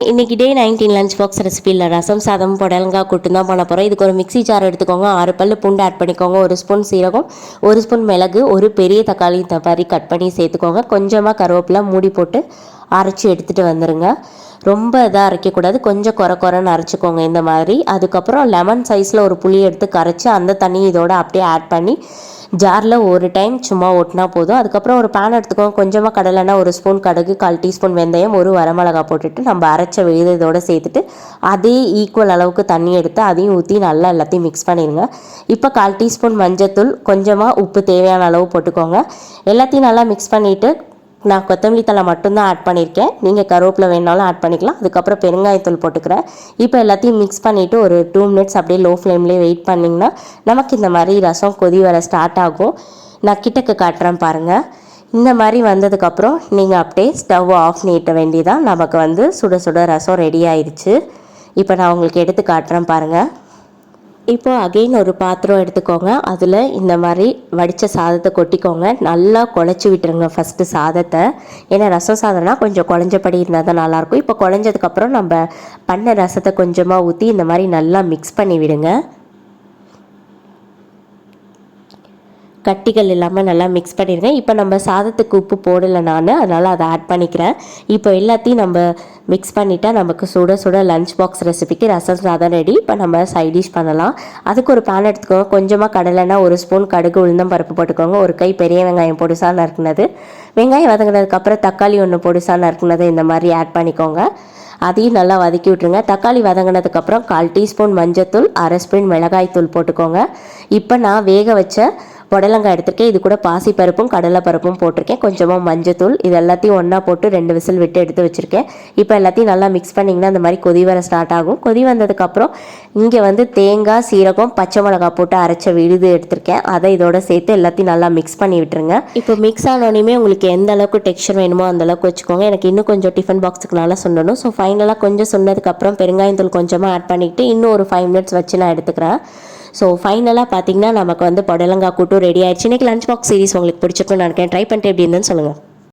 இன்னைக்கு day nineteen lunch box ரெசிபியில் ரசம் சாதம் புடலங்காய் கூட்டு தான் பண்ண போகிறோம் இதுக்கு ஒரு மிக்ஸி ஜார் எடுத்துக்கோங்க. ஆறு பல் பூண்டு ஆட் பண்ணிக்கோங்க. ஒரு ஸ்பூன் சீரகம் ஒரு ஸ்பூன் மிளகு ஒரு பெரிய தக்காளி இந்த மாதிரி கட் பண்ணி சேர்த்துக்கோங்க. கொஞ்சமாக கருவேப்பிலை மூடி போட்டு அரைச்சி எடுத்துகிட்டு வந்துடுங்க ரொம்ப இதாக அரைக்கக்கூடாது. கொஞ்சம் குறை குறைன்னு அரைச்சிக்கோங்க இந்த மாதிரி. அதுக்கப்புறம் லெமன் சைஸில் ஒரு புளி எடுத்து கரைச்சி அந்த தண்ணி இதோட அப்படியே ஆட் பண்ணி ஜாரில் ஒரு டைம் சும்மா ஒட்டினா போதும். அதுக்கப்புறம் ஒரு பேன் எடுத்துக்கோங்க. கொஞ்சமாக கடலைன்னா ஒரு ஸ்பூன் கடுகு கால் டீஸ்பூன் வெந்தயம் ஒரு வரமிளகா போட்டுட்டு நம்ம அரைச்ச விழுது சேர்த்துட்டு அதே ஈக்குவல் அளவுக்கு தண்ணி எடுத்து அதையும் ஊற்றி நல்லா எல்லாத்தையும் மிக்ஸ் பண்ணிடுங்க இப்போ கால் டீஸ்பூன் மஞ்சத்தூள் கொஞ்சமாக உப்பு தேவையான அளவு போட்டுக்கோங்க. எல்லாத்தையும் நல்லா மிக்ஸ் பண்ணிவிட்டு நான் கொத்தமல்லி தலை மட்டும்தான் ஆட் பண்ணியிருக்கேன் நீங்கள் கருவேப்பிலை வேணாலும் ஆட் பண்ணிக்கலாம். அதுக்கப்புறம் பெருங்காயத்தூள் போட்டுக்கிறேன். இப்போ எல்லாத்தையும் மிக்ஸ் பண்ணிவிட்டு ஒரு டூ மினிட்ஸ் அப்படியே லோ ஃப்ளேம்லேயே வெயிட் பண்ணிங்கன்னா நமக்கு இந்த மாதிரி ரசம் கொதி வர ஸ்டார்ட் ஆகும். நான் கிட்டக்கு காட்டுறேன் பாருங்கள் இந்த மாதிரி வந்ததுக்கப்புறம் நீங்கள் அப்படியே ஸ்டவ் ஆஃப் பண்ணிட்ட வேண்டியதான் நமக்கு வந்து சுட சுட ரசம் ரெடி ஆயிடுச்சு இப்போ நான் உங்களுக்கு எடுத்து காட்டுறேன் பாருங்கள் இப்போது அகெயின் ஒரு பாத்திரம் எடுத்துக்கோங்க. அதில் இந்த மாதிரி வடித்த சாதத்தை கொட்டிக்கோங்க. நல்லா குழச்சி விட்டுருங்க ஃபஸ்ட்டு சாதத்தை. ஏன்னா ரசம் சாதம்னா கொஞ்சம் குழஞ்சபடி இருந்தால் தான் நல்லாயிருக்கும். இப்போ குழஞ்சதுக்கப்புறம் நம்ம பண்ண ரசத்தை கொஞ்சமாக ஊற்றி இந்த மாதிரி நல்லா மிக்ஸ் பண்ணி விடுங்க. கட்டிகள் இல்லாமல் நல்லா மிக்ஸ் பண்ணிடுங்க இப்போ நம்ம சாதத்துக்கு உப்பு போடலை நான் அதனால் அதை ஆட் பண்ணிக்கிறேன். இப்போ எல்லாத்தையும் நம்ம மிக்ஸ் பண்ணிட்டா நமக்கு சுட சுட லஞ்ச் பாக்ஸ் ரெசிபிக்கு ரசம் சாதம் ரெடி இப்போ நம்ம சைட் டிஷ் பண்ணலாம். அதுக்கு ஒரு பேன் எடுத்துக்கோங்க. கொஞ்சமாக கடலைனா ஒரு ஸ்பூன் கடுகு உளுந்தம் பருப்பு போட்டுக்கோங்க. ஒரு கை பெரிய வெங்காயம் பொடிசாக நறுக்குனது. வெங்காயம் வதங்கினதுக்கப்புறம் தக்காளி ஒன்று பொடிசாக நறுக்குனது இந்த மாதிரி ஆட் பண்ணிக்கோங்க. அதையும் நல்லா வதக்கி விட்டுருங்க. தக்காளி வதங்கினதுக்கப்புறம் கால் டீஸ்பூன் மஞ்சத்தூள் அரை ஸ்பூன் மிளகாய் தூள் போட்டுக்கோங்க. இப்போ நான் வேக வச்ச புடலங்காய் எடுத்திருக்கேன். இது கூட பாசி பருப்பும் கடலை பருப்பும் போட்டிருக்கேன். கொஞ்சமாக மஞ்சத்தூள் இது எல்லாத்தையும் ஒன்றா போட்டு ரெண்டு விசில் விட்டு எடுத்து வச்சுருக்கேன். இப்போ எல்லாத்தையும் நல்லா மிக்ஸ் பண்ணிங்கன்னா அந்த மாதிரி கொதி வர ஸ்டார்ட் ஆகும். கொதி வந்ததுக்கப்புறம் இங்கே வந்து தேங்காய் சீரகம் பச்சை மிளகா போட்டு அரைச்ச விழுது எடுத்திருக்கேன். அதை இதோட சேர்த்து எல்லாத்தையும் நல்லா மிக்ஸ் பண்ணி விட்டுருங்க. இப்போ மிக்ஸ் ஆனோடனே உங்களுக்கு எந்த அளவுக்கு டெக்ஸ்சர் வேணுமோ அந்த அளவுக்கு வச்சுக்கோங்க. எனக்கு இன்னும் கொஞ்சம் டிஃபன் பாக்ஸுக்கு நல்லா சொன்னணும் ஸோ ஃபைனலாக கொஞ்சம் சொன்னதுக்கப்புறம் பெருங்காயத்தூள் கொஞ்சமாக ஆட் பண்ணிவிட்டு இன்னும் ஒரு ஃபைவ் மினிட்ஸ் வச்சு நான் எடுத்துக்கிறேன். ஸோ ஃபைனலாக பார்த்தீங்கன்னா நமக்கு வந்து புடலங்காய் கூட்டும் ரெடி ஆயிடுச்சு. இன்றைக்கி லஞ்ச் பாக்ஸ் சீரிஸ் உங்களுக்கு பிடிச்சிருக்குன்னு நினைக்கிறேன். ட்ரை பண்ணிட்டு எப்படி இருந்தேன்னு சொல்லுங்கள்